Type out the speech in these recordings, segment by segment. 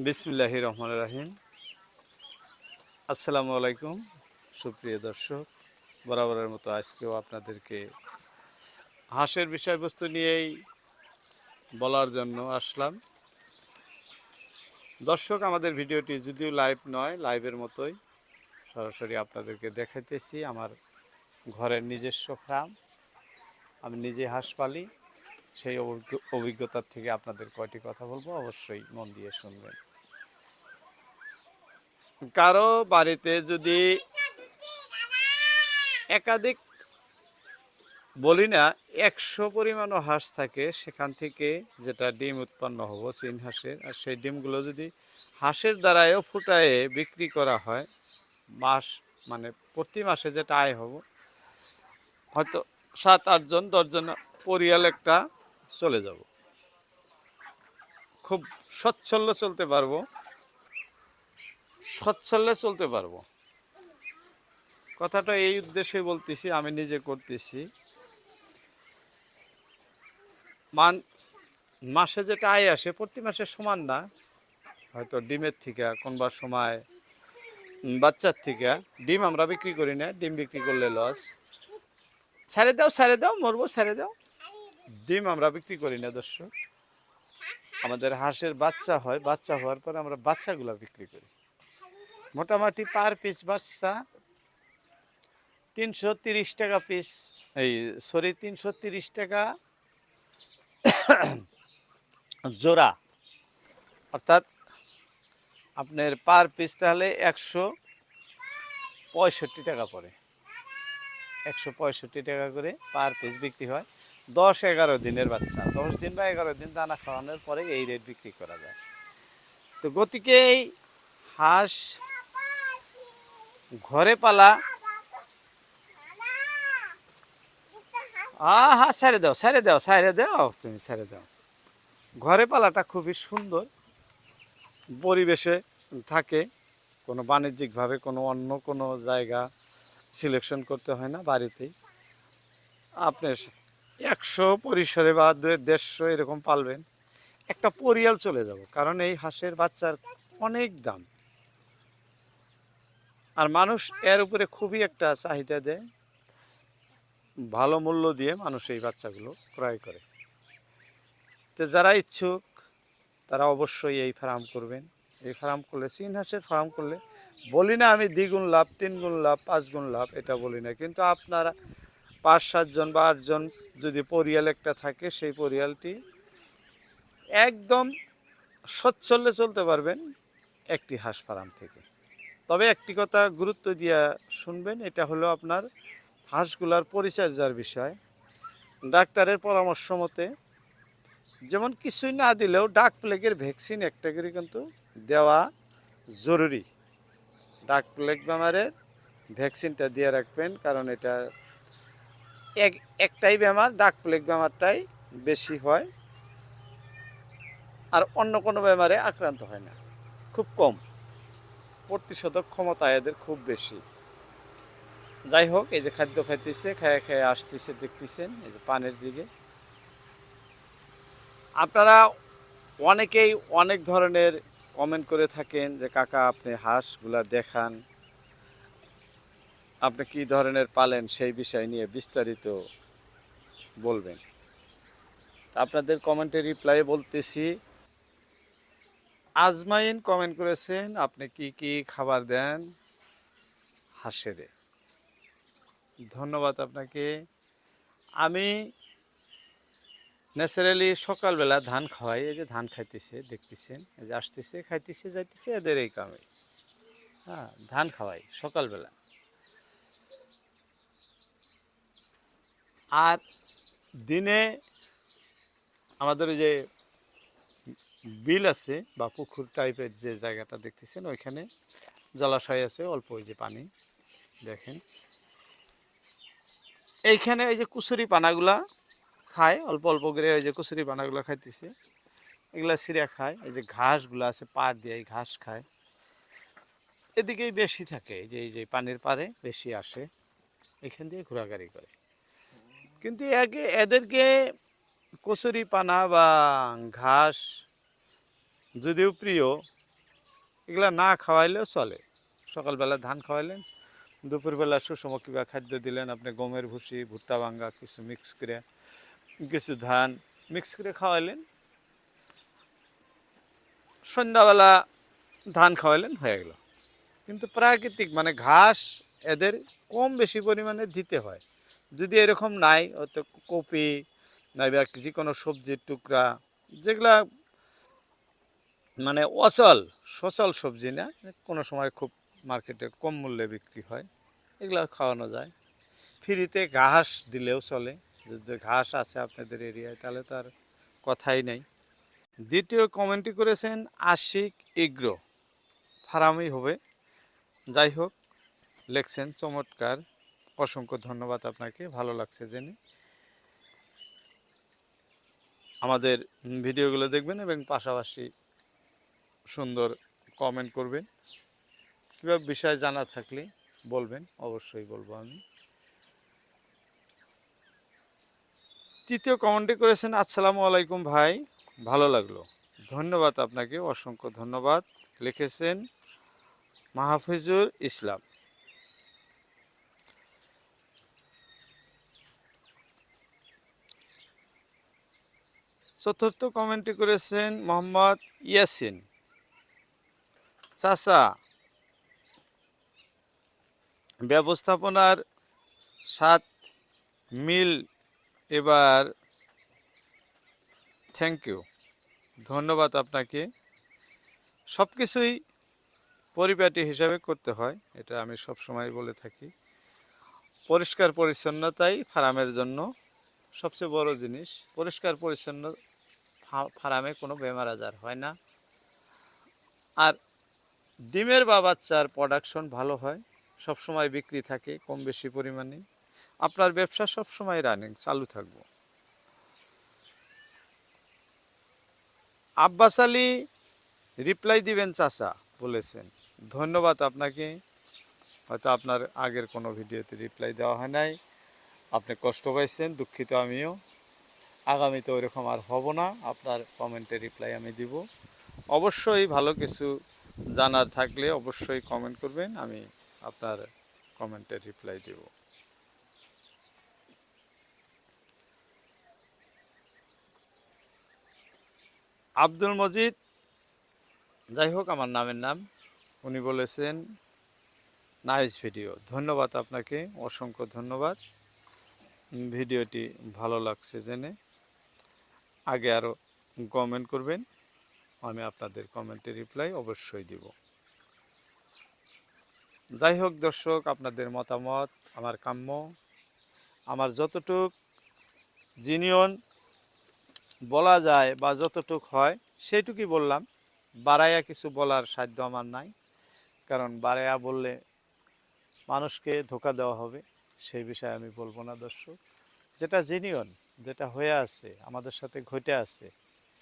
বিসমিল্লাহ রহমান রাহিম। আসসালামু আলাইকুম, সুপ্রিয় দর্শক, বরাবরের মতো আজকেও আপনাদেরকে হাঁসের বিষয়বস্তু নিয়েই বলার জন্য আসলাম। দর্শক, আমাদের ভিডিওটি যদিও লাইভ নয়, লাইভের মতোই সরাসরি আপনাদেরকে দেখাইতেছি। আমার ঘরের নিজস্ব ফার্ম, আমি নিজে হাঁস পালি। সেই অভিজ্ঞতার থেকে আপনাদের কয়টি কথা বলব? অবশ্যই মন দিয়ে শুনবেন। কারও বাড়িতে যদি একাধিক বলি না, একশো পরিমাণও হাঁস থাকে, সেখান থেকে যেটা ডিম উৎপন্ন হব, চীন হাঁসের, আর সেই ডিমগুলো যদি হাঁসের দ্বারায়ও ফুটায়ে বিক্রি করা হয়, মাস মানে প্রতি মাসে যেটা আয় হব, হয়তো সাত আটজন, দশজন পরিয়াল একটা চলে যাব। খুব সচ্ছল্য চলতে পারব। সচ্ছল্যে চলতে পারব। কথাটা এই উদ্দেশ্যে বলতেছি, আমি নিজে করতেছি। মান, মাসে যেটা আয় আসে, প্রতি মাসে সমান না। হয়তো ডিমের থেকে কোনবার সময় বাচ্চার থেকে ডিম আমরা বিক্রি করি না, ডিম বিক্রি করলে লস ছেড়ে দাও ছেড়ে দাও, মরবো, ছেড়ে দাও। ডিম আমরা বিক্রি করি না, দর্শক। আমাদের হাঁসের বাচ্চা হয়, বাচ্চা হওয়ার পর আমরা বাচ্চাগুলো বিক্রি করি। মোটামুটি পার পিস বাচ্চা তিনশো তিরিশ টাকা পিস এই সরি তিনশো তিরিশ টাকা জোড়া। অর্থাৎ আপনার পার পিস তাহলে একশো পঁয়ষট্টি টাকা পড়ে। একশো পঁয়ষট্টি টাকা করে পার পিস বিক্রি হয়। দশ এগারো দিনের বাচ্চা, দশ দিন বা এগারো দিন দানা খাওয়ানোর পরে এই রেট বিক্রি করা যায়। তো গতিকে এই হাঁস ঘরে পালা। আ হা ছেড়ে দাও ছেড়ে দাও ছেড়ে দাও, তুমি ছেড়ে দাও। ঘরে পালাটা খুবই সুন্দর। পরিবেশে থাকে, কোনো বাণিজ্যিকভাবে কোনো অন্য কোনো জায়গা সিলেকশন করতে হয় না বাড়িতেই। আপনি একশো পরিসরে বা দেড়শো এরকম পালবেন। একটা পরিয়াল চলে যাব, কারণ এই হাঁসের বাচ্চার অনেক দাম। আর মানুষ এর উপরে খুবই একটা চাহিদা দেয়, ভালো মূল্য দিয়ে মানুষ এই বাচ্চাগুলো ক্রয় করে। তো যারা ইচ্ছুক, তারা অবশ্যই এই ফার্ম করবেন। এই ফার্ম করলে চীন হাঁসের ফার্ম করলে, বলি না আমি দ্বিগুণ লাভ তিন গুণ লাভ পাঁচ গুণ লাভ, এটা বলি না। কিন্তু আপনারা পাঁচ, সাতজন বা আটজন যদি পরিয়াল একটা থাকে, সেই পরিয়ালটি একদম সচ্ছলে চলতে পারবেন একটি হাঁস ফার্ম থেকে। তবে একটি কথা গুরুত্ব দিয়া শুনবেন, এটা হলো আপনার হাঁসগুলার পরিচর্যার বিষয়। ডাক্তারের পরামর্শ মতে, যেমন কিছুই না দিলেও ডাক প্লেগের ভ্যাকসিন একটা করে কিন্তু দেওয়া জরুরি। ডাক প্লেগ বেমারের ভ্যাকসিনটা দিয়ে রাখবেন, কারণ এটা এক, একটাই বেমার, ডাক প্লেগ বেমারটাই বেশি হয়। আর অন্য কোনো বেমারে আক্রান্ত হয় না। খুব কম। প্রতিষেধক ক্ষমতা এদের খুব বেশি। যাই হোক, এই যে খাদ্য খাইতেছে, খেয়ে খেয়ে আসতেছে, দেখতেছেন, এই যে পানের দিকে। আপনারা অনেকেই অনেক ধরনের কমেন্ট করে থাকেন যে, কাকা, আপনি হাঁসগুলা দেখান। আপনি কি ধরনের পালেন সেই বিষয় নিয়ে বিস্তারিত বলবেন। আপনাদের কমেন্টে রিপ্লাই বলতেছি। আজমাইন কমেন্ট করেছেন, আপনি কি কি খাবার দেন? হাঁসেরে। ধন্যবাদ আপনাকে। আমি ন্যাচারালি সকালবেলা ধান খাওয়াই, এই যে ধান খাইতেছে, দেখতেছেন, এই যে আসতেছে, খাইতেছে, যাইতেছে, এদের এই কামে। হ্যাঁ ধান খাওয়াই সকালবেলা। আর দিনে আমাদের যে বিল আছে বা পুকুর টাইপের যে জায়গাটা দেখতেছেন, ওইখানে জলাশয় আছে, অল্প ওই যে পানি, দেখেন। এইখানে ওই যে কুচুরি পানাগুলা খায়, অল্প অল্প করে ওই যে কুচুরি পানাগুলো খাইতেছে। এগুলা সিরিয়া খায়, এই যে ঘাসগুলো আছে পাড় দিয়ে এই ঘাস খায়। এদিকেই বেশি থাকে যে, এই যে পানির পাড়ে বেশি আসে, এখান দিয়ে ঘোরাঘুরি করে। কিন্তু একে, এদেরকে কচুরি পানা বা ঘাস যদিও প্রিয়, এগুলা না খাওয়াইলেও চলে। সকালবেলা ধান খাওয়াইলেন, দুপুরবেলা সুষম কিবা খাদ্য দিলেন, আপনি গমের ভুসি, ভুট্টা ভাঙ্গা কিছু মিক্স করে, কিছু ধান মিক্স করে খাওয়াইলেন। সন্ধ্যাবেলা ধান খাওয়াইলেন, হয়ে গেল। কিন্তু প্রাকৃতিক মানে ঘাস এদের কম বেশি পরিমাণে দিতে হয়। যদি এরকম নাই, হয়তো কপি নাইবা যে কোনো সবজির টুকরা, যেগুলা মানে অচল, সচল সবজি না, কোনো সময় খুব মার্কেটে কম মূল্যে বিক্রি হয়, এগুলো খাওয়ানো যায়। ফ্রিতে ঘাস দিলেও চলে, যদি ঘাস আছে আপনাদের এরিয়ায়, তাহলে তো আর কথাই নেই। দ্বিতীয় কমেন্টটি করেছেন আশিক ইগ্রো ফার্মই হবে। যাই হোক, লেখছেন চমৎকার। অসংখ্য ধন্যবাদ আপনাকে। ভালো লাগছে জেনে। আমাদের ভিডিওগুলো দেখবেন এবং পাশাপাশি সুন্দর কমেন্ট করবেন। কীভাবে বিষয় জানা থাকলে বলবেন, অবশ্যই বলব আমি। তৃতীয় কমেন্টে করেছেন, আসসালামু আলাইকুম ভাই, ভালো লাগল। ধন্যবাদ আপনাকে, অসংখ্য ধন্যবাদ। লিখেছেন মাহফিজুর ইসলাম। চতুর্থ কমেন্টটি করেছেন মোহাম্মদ ইয়াসিন। চাচা, ব্যবস্থাপনার সাত মিল এবার থ্যাংক ইউ ধন্যবাদ আপনাকে। সব কিছুই পরিপাটি হিসাবে করতে হয়, এটা আমি সব সময় বলে থাকি। পরিষ্কার পরিচ্ছন্নতাই ফার্মের জন্য সবচেয়ে বড় জিনিস। পরিষ্কার পরিচ্ছন্ন ফার্মে কোনো বেমার আজার হয় না। আর ডিমের বা বাচ্চার প্রোডাকশন ভালো হয় সব সময় বিক্রি থাকে কম বেশি পরিমাণে। আপনার ব্যবসা সব সময় রানিং চালু থাকব। আব্বাস আলী রিপ্লাই দিবেন চাচা, বলেছেন। ধন্যবাদ আপনাকে। হয়তো আপনার আগের কোনো ভিডিওতে রিপ্লাই দেওয়া হয় নাই। আপনি কষ্ট পাইছেন, দুঃখিত আমিও। আগামীতে ওইরকম আর হব না। আপনার কমেন্টে রিপ্লাই আমি দিব। অবশ্যই ভালো কিছু জানার থাকলে অবশ্যই কমেন্ট করবেন, আমি আপনার কমেন্টে রিপ্লাই দেব। আব্দুল মজিদ, যাই হোক আমার নামের নাম, উনি বলেছেন, নাইস ভিডিও। ধন্যবাদ আপনাকে, অসংখ্য ধন্যবাদ। ভিডিওটি ভালো লাগছে জেনে। আগে আরও কমেন্ট করবেন। আমি আপনাদের কমেন্টে রিপ্লাই অবশ্যই দিব। যাই হোক দর্শক, আপনাদের মতামত, আমার কাম্য। আমার যতটুক জিনিয়ন বলা যায় বা যতটুক হয়, সেইটুকুই বললাম। বাড়াইয়া কিছু বলার সাধ্য আমার নাই। কারণ বাড়াইয়া বললে মানুষকে ধোকা দেওয়া হবে, সেই বিষয়ে আমি বলব না দর্শক। যেটা জেনিয়ন যেটা হয়ে আছে, আমাদের সাথে ঘটে আছে,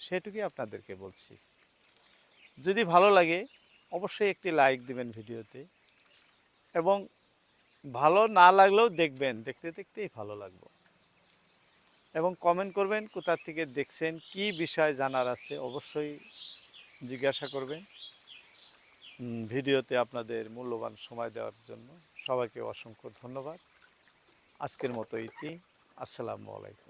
সেটুকুই আপনাদেরকে বলছি। যদি ভালো লাগে, অবশ্যই একটি লাইক দিবেন ভিডিওতে এবং ভালো না লাগলেও দেখবেন, দেখতে দেখতেই ভালো লাগবে। এবং কমেন্ট করবেন, কোথা থেকে দেখছেন, কি বিষয় জানার আছে, অবশ্যই জিজ্ঞাসা করবেন। ভিডিওতে আপনাদের মূল্যবান সময় দেওয়ার জন্য সবাইকে অসংখ্য ধন্যবাদ। আজকের মতো ইতি আসসালামু আলাইকুম।